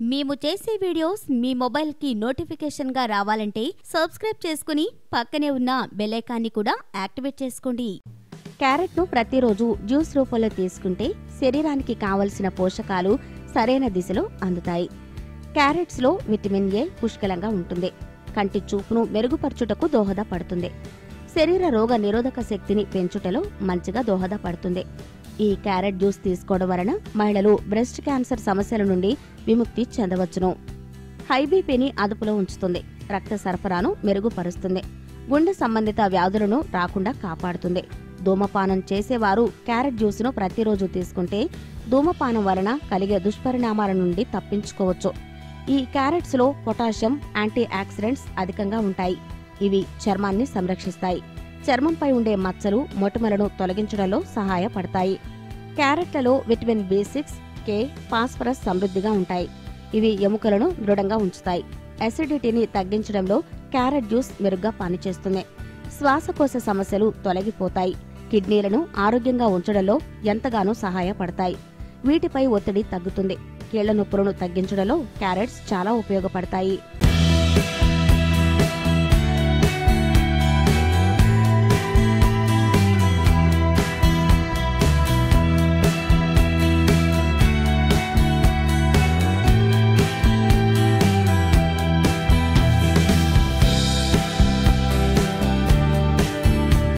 మేము చేసే వీడియోస్ మీ మొబైల్కి నోటిఫికేషన్గా రావాలంటే సబ్స్క్రైబ్ చేసుకుని పక్కనే ఉన్న బెలైకాన్ని కూడా యాక్టివేట్ చేసుకోండి. క్యారెట్ను ప్రతిరోజు జ్యూస్ రూపంలో తీసుకుంటే శరీరానికి కావలసిన పోషకాలు సరైన దిశలో అందుతాయి. క్యారెట్స్లో విటమిన్ ఏ పుష్కలంగా ఉంటుంది. కంటి చూపును మెరుగుపరచుటకు దోహదపడుతుంది. శరీర రోగ నిరోధక శక్తిని పెంచుటలో మంచిగా దోహదపడుతుంది. ఈ క్యారెట్ జ్యూస్ తీసుకోవడం వలన మహిళలు బ్రెస్ట్ క్యాన్సర్ సమస్యల నుండి విముక్తి చెందవచ్చును. హై బీపీని అదుపులో ఉంచుతుంది. రక్త సరఫరాను మెరుగుపరుస్తుంది. గుండె సంబంధిత వ్యాధులను రాకుండా కాపాడుతుంది. ధూమపానం చేసేవారు క్యారెట్ జ్యూస్ను ప్రతిరోజు తీసుకుంటే ధూమపానం వలన కలిగే దుష్పరిణామాల నుండి తప్పించుకోవచ్చు. ఈ క్యారెట్స్లో పొటాషియం యాంటీ ఆక్సిడెంట్స్ అధికంగా ఉంటాయి. ఇవి చర్మాన్ని సంరక్షిస్తాయి. చర్మంపై ఉండే మచ్చలు మొటిమలను తొలగించడంలో సహాయపడతాయి. క్యారెట్లలో vitamin B six K phosphorus సమృద్ధిగా ఉంటాయి. ఇవి ఎముకలను దృఢంగా ఉంచుతాయి. అసిడిటీని తగ్గించడంలో క్యారెట్ జ్యూస్ మెరుగ్గా పనిచేస్తుంది. శ్వాసకోశ సమస్యలు తొలగిపోతాయి. కిడ్నీలను ఆరోగ్యంగా ఉంచడంలో ఎంతగానో సహాయపడతాయి. వీటిపై ఒత్తిడి తగ్గుతుంది. కీళ్ళ నొప్పులను తగ్గించడంలో క్యారెట్స్ చాలా ఉపయోగపడతాయి.